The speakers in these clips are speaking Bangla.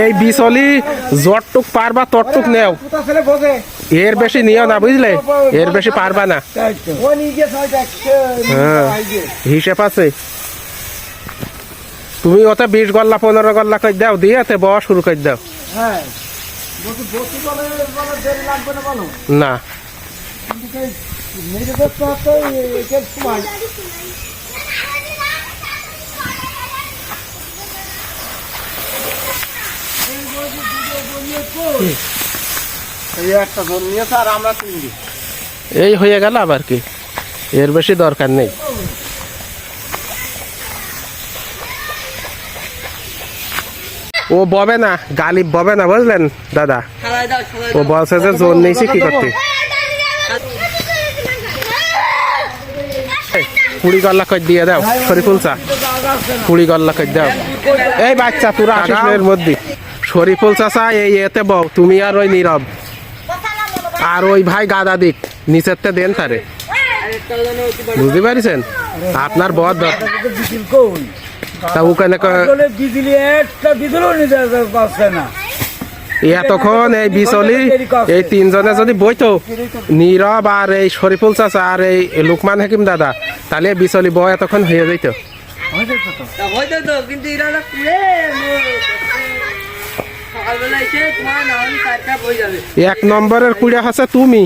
এই বিচলি যতটুক পারবা ততটুক নেও। এর বেশি নিও না, বুঝলে? এর বেশি পারবা না। হ্যাঁ। হিসেব আছে। তুমি ওতে বিশ গল্লা, পনেরো গল্লা করে দাও, দিয়ে বয়া শুরু করে দাও। বসি না বলো না কিন্তু সেই মেয়েদের তো তো একের সময় এই হয়ে গেল আবার কি? এর বেশি দরকার নেই। ও ববে না গালিব ববে না বুঝলেন দাদা? ও বলছে যে জোর নিয়েছি কি করতে? কুড়ি গল্লা করে দিয়ে দাও শরীফুল চা। কুড়ি গল্লা করে দাও। এই বাচ্চা তোরা আসিস এর মধ্যে। শরীফুল চাচা, এই এতে বউ, তুমি আর ওই নীরব। আর ওই ভাই গাদা দিক নিচেরতে দেন তারে। বুঝতে পারছেন? আপনার বদ তা ওখানে এতক্ষণ এই বিচলি, এই তিনজনে যদি বইতো, নীরব আর এই শরীফুল চাচা আর এই লুকমান হাকিম দাদা, তাহলে বিচলি বয় এতক্ষণ হয়ে যেত হয়েছে তো তো। তা হয়তো তো কিন্তু এক নম্বরের কুড়া আছে তুমি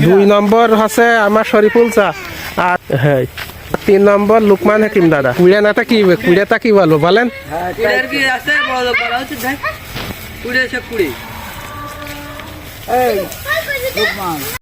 দুই নম্বর হচ্ছে আমার শরীফুল চা আর হ্যাঁ তিন নম্বর লুকমান হাকিম দাদা। কুড়া নাটা কি কুড়েটা কি বলো বলেন? হ্যাঁ হচ্ছে কুড়ে